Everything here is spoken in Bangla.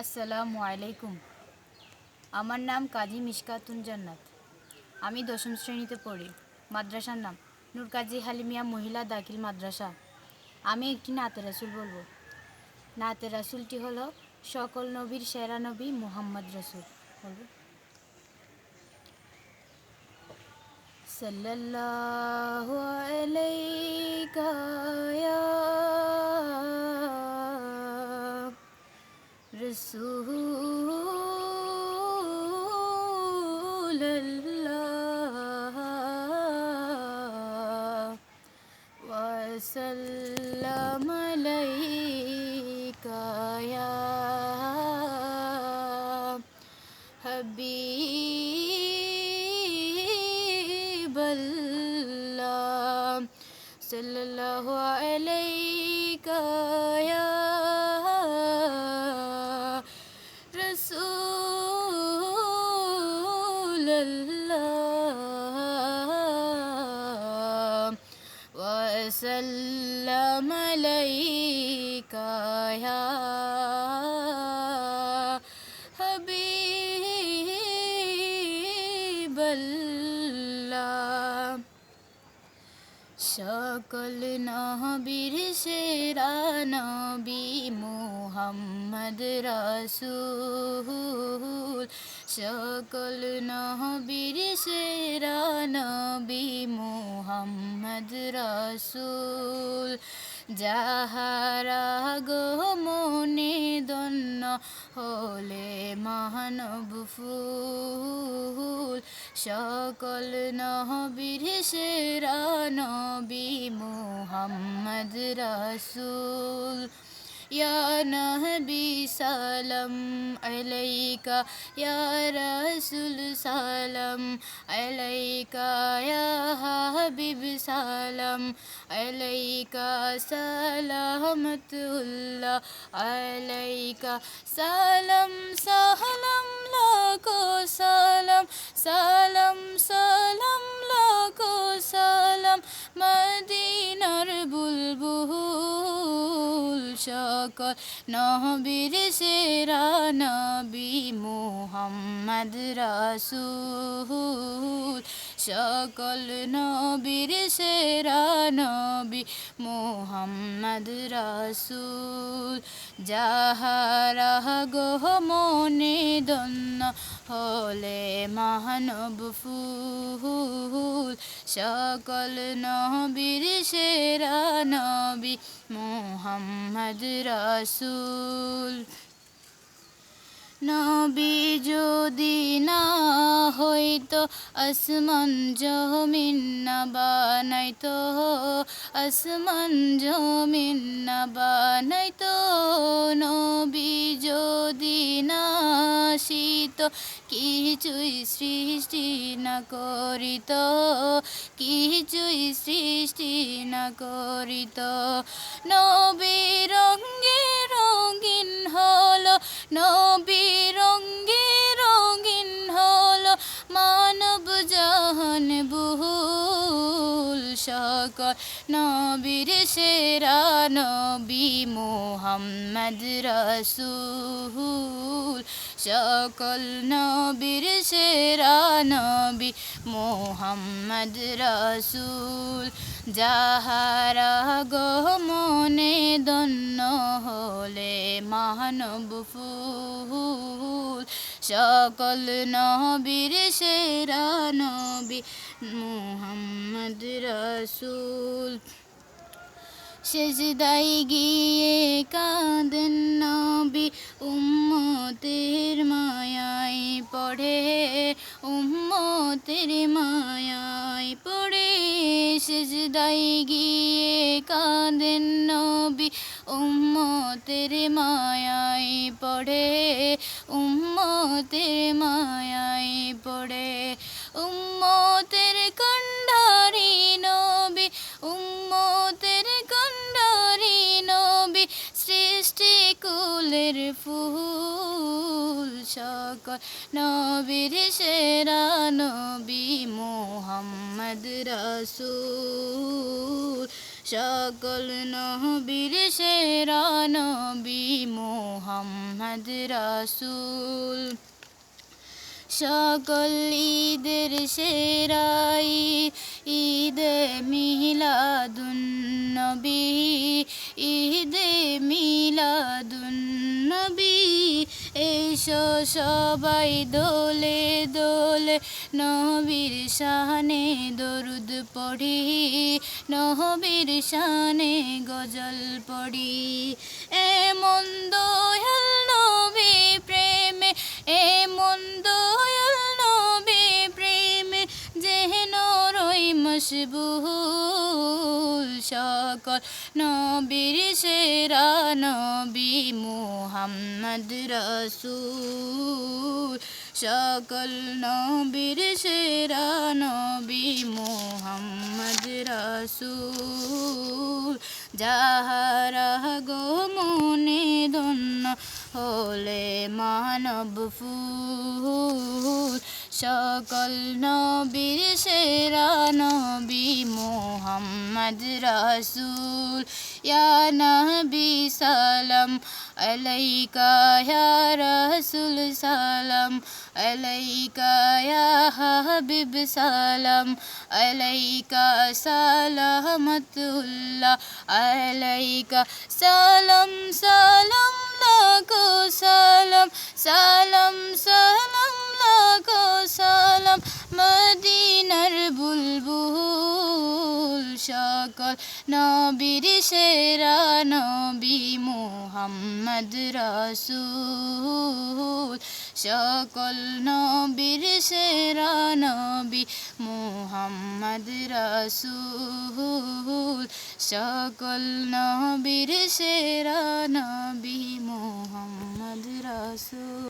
আসসালামু আলাইকুম। আমার নাম কাজী মিশকাতুন জান্নাত। আমি দশম শ্রেণীতে পড়ি। মাদ্রাসার নাম নূর কাজী হালিমিয়া মহিলা দাখিল মাদ্রাসা। আমি একটি নাতে রাসুল বলব। নাতে রাসুলটি হলো সকল নবীর সেরা নবী মোহাম্মদ রাসুল। বলব। সাল্লাল্লাহু আলাইকা رسول اللہ وسلم علیک یا حبیب اللہ صلی اللہ علیہ یا وسلم علیک یا حبیب اللہ সকল নবীর সেরা নবী মুহাম্মদ রাসূল। সকল নবীর সেরা নবী মুহাম্মদ রাসূল। যাহারা গো মনে দন্য হলে মহানব ফুল। সকল নবীর সেরা নবী মুহাম্মদ রসুল। يا نبی سلم علیکہ یا رسول سلم علیکہ یا حبیب سلم علیکہ سلامت اللہ علیکہ سلم سلم لاکو سلم سلم سلم لاکو سلم مد সকল নবীর সেরা নবী মুহাম্মদ রাসূল। সকল নবীর সেরা নবী মুহাম্মদ রাসূল যাহারা গো মনে দন্য হলে মানব ফুল সকল নবীর সেরা নবী মুহাম্মদ রাসূল নবী যদি না হইতো আসমান জমিন না বানাইতো আসমান জমিন না বানাইতো নবী যদি না আসিত, কিছুই সৃষ্টি না করিত, কিছুই সৃষ্টি না করিত। নবী রঙ্গে রঙিন হলো, নবী সকল নবীর সেরা নবী মোহাম্মদ রসুল। সকল নবীর সেরা নবী মোহাম্মদ রসুল। যাহারা মনে দন্য হলে মানব ফুল। সকল নবীর সেরা নবী মুহাম্মদ রসুল। সেজদাই গিয়ে কাঁদেন নবী, উম্মতের মায়াই পড়ে, উম্মতের মায়াই পড়ে। সেজদাই গিয়ে কাঁদেন নবী, উম্মতের মায়াই পড়ে, উম্মতের মায়াই পড়ে। উম্মতের নবীর সেরা নবী মোহাম্মদ রাসূল। সকল নবীর সেরা নবী মোহাম্মদ রাসূল। সকল ঈদের সেরা ঈদ ঈদে মিলাদুন্নবী ঈদে মিলাদুন্নবী। এসো সবাই দোলে দোলে, নবীর শানে দরুদ পড়ি, নবীর শানে গজল পড়ি। এমন দয়াল নবী প্রেমে এমন দয়াল নবী প্রেমে, যেন রই মশবুল সকল নবীর সেরা নবী মুহাম্মদ রসুল। সকল নবীর সেরা নবী মুহাম্মদ রসুল। যাহারা গো মনে ধন্য হলে মানব ফুল। সকল নবীর সেরা নবী মোহাম্মদ রাসূল। ইয়া নবী সালাম আলাইকা, ইয়া রাসূল সালাম আলাইকা, ইয়া হাবিব সালাম আলাইকা, সালামাতুল্লাহ আলাইকা। সালাম সালাম, লাখো সালাম। সালাম সালাম, লাখো সালাম সকল নবীর সেরা নবী মোহাম্মদ রাসূল। সকল নবীর সেরা নবী মোহাম্মদ রাসূল। সকল নবীর সেরা নবী মোহাম্মদ রাসূল।